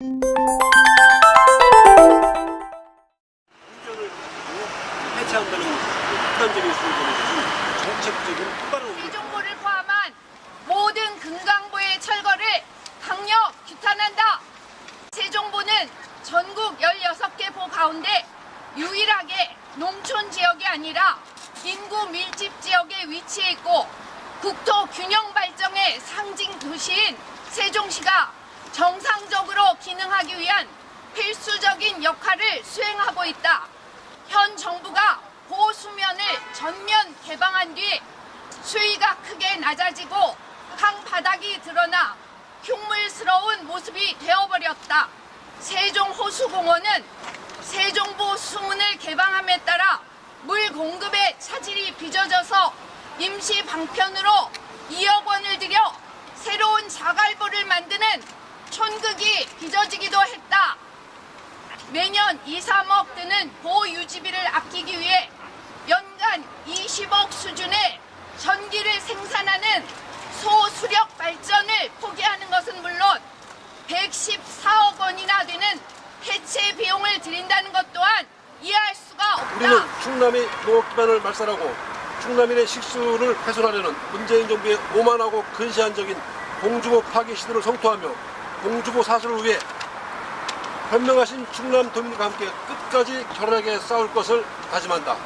운전을 해체한다는 극단적인 수준의 정책적인 똑바른 세종보를 포함한 모든 금강보의 철거를 강력 규탄한다. 세종보는 전국 16개 보 가운데 유일하게 농촌 지역이 아니라 인구 밀집 지역에 위치해 있고 국토 균형 발전의 상징 도시인 세종시가 정상적으로 기능하기 위한 필수적인 역할을 수행하고 있다. 현 정부가 보수면을 전면 개방한 뒤 수위가 크게 낮아지고 강바닥이 드러나 흉물스러운 모습이 되어버렸다. 세종호수공원은 세종보 수문을 개방함에 따라 물 공급의 차질이 빚어져서 임시 방편으로 2억 원을 들여 새로운 자갈보를 만드는 촌극이 빚어지기도 했다. 매년 2, 3억 드는 보유지비를 아끼기 위해 연간 20억 수준의 전기를 생산하는 소수력 발전을 포기하는 것은 물론 114억 원이나 되는 해체 비용을 들인다는 것 또한 이해할 수가 없다. 우리는 충남의 농업 기반을 말살하고 충남인의 식수를 훼손하려는 문재인 정부의 오만하고 근시안적인 공주보 파괴 시도를 성토하며 공주보 사수를 위해 현명하신 충남 도민과 함께 끝까지 결연하게 싸울 것을 다짐한다.